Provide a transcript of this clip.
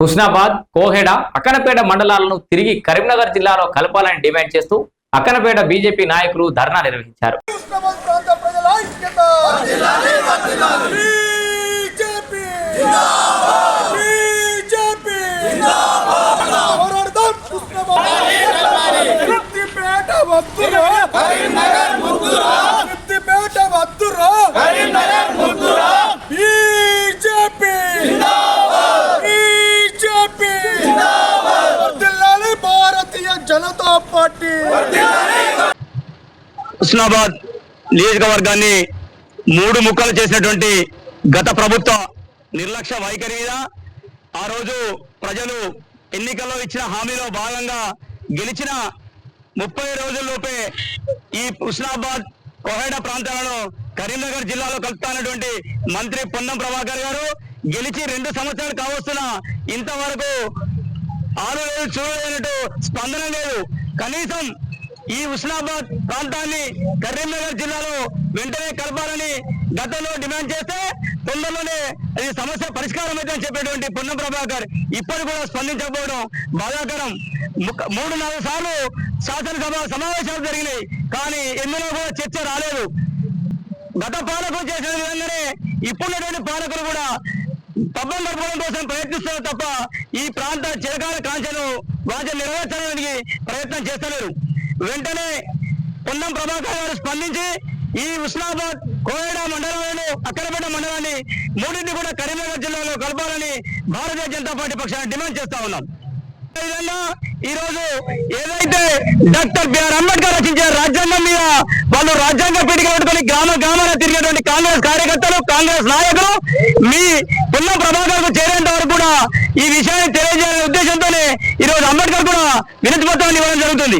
హుస్నాబాద్ కోహెడ అక్కనపేట మండలాలను తిరిగి కరీంనగర్ జిల్లాలో కలపాలని డిమాండ్ చేస్తూ అక్కనపేట బీజేపీ నాయకులు ధర్నా నిర్వహించారు. కరీంనగర్ ప్రాంత ప్రజల ఐక్యత బీజేపీ బీజేపీ పోరాడదాం ఉస్మానాబాద్ సిద్దిపేట వద్దురా సిద్దిపేట వద్దురా బీజేపీ బీజేపీ వర్ధిల్లాలి భారతీయ జనతా పార్టీ. హుస్నాబాద్ నియోజకవర్గాన్ని మూడు ముక్కలు చేసినటువంటి గత ప్రభుత్వ నిర్లక్ష్య వైఖరి మీద ఆ రోజు ప్రజలు ఎన్నికల్లో ఇచ్చిన హామీలో భాగంగా గెలిచిన ముప్పై రోజుల్లోపే ఈ హుస్నాబాద్ కోహెడ ప్రాంతాలను కరీంనగర్ జిల్లాలో కలుపుతానటువంటి మంత్రి పొన్నం ప్రభాకర్ గారు గెలిచి రెండు సంవత్సరాలు కావస్తున్నా ఇంతవరకు ఆరు లేదు చూడలేనట్టు స్పందన లేదు. కనీసం ఈ హుస్నాబాద్ ప్రాంతాన్ని కరీంనగర్ జిల్లాలో వెంటనే కలపాలని గతంలో డిమాండ్ చేస్తే తొందరలోనే అది సమస్య పరిష్కారం అయితే అని చెప్పేటువంటి పొన్నం ప్రభాకర్ ఇప్పటి కూడా స్పందించకపోవడం బాధాకరం. మూడు నాలుగు సార్లు శాసనసభ సమావేశాలు జరిగినాయి కానీ ఎమ్మెల్యే కూడా చర్చ రాలేదు. గత పాలకులు చేసిన విధంగానే ఇప్పుడున్నటువంటి పాలకులు కూడా పబ్బం గడపడం కోసం ప్రయత్నిస్తున్నారు తప్ప ఈ ప్రాంత చిరకాల వాటి నెరవేర్చడానికి ప్రయత్నం చేస్తలేరు. వెంటనే పొన్నం ప్రభాకర్ గారు స్పందించి ఈ ఉస్నాబాద్ కోయడ మండలంలో అక్కడపేట మండలాన్ని మూడింటిని కూడా కరీంనగర్ జిల్లాలో కలపాలని భారతీయ జనతా పార్టీ పక్షాన్ని డిమాండ్ చేస్తా ఉన్నాం. ఈ ఈ రోజు ఏదైతే డాక్టర్ బిఆర్ అంబేద్కర్ రచించిన రాజ్యాంగం మీద వాళ్ళు రాజ్యాంగ పీఠిక పెట్టుకుని గ్రామ గ్రామాల తిరిగేటువంటి కాంగ్రెస్ కార్యకర్తలు కాంగ్రెస్ నాయకులు మీ పుల్ల ప్రభాకర్కు చేరేంత వరకు కూడా ఈ విషయాన్ని తెలియజేయాలనే ఉద్దేశంతోనే ఈ రోజు అంబేద్కర్ కూడా వినతి పత్రాన్ని ఇవ్వడం జరుగుతుంది.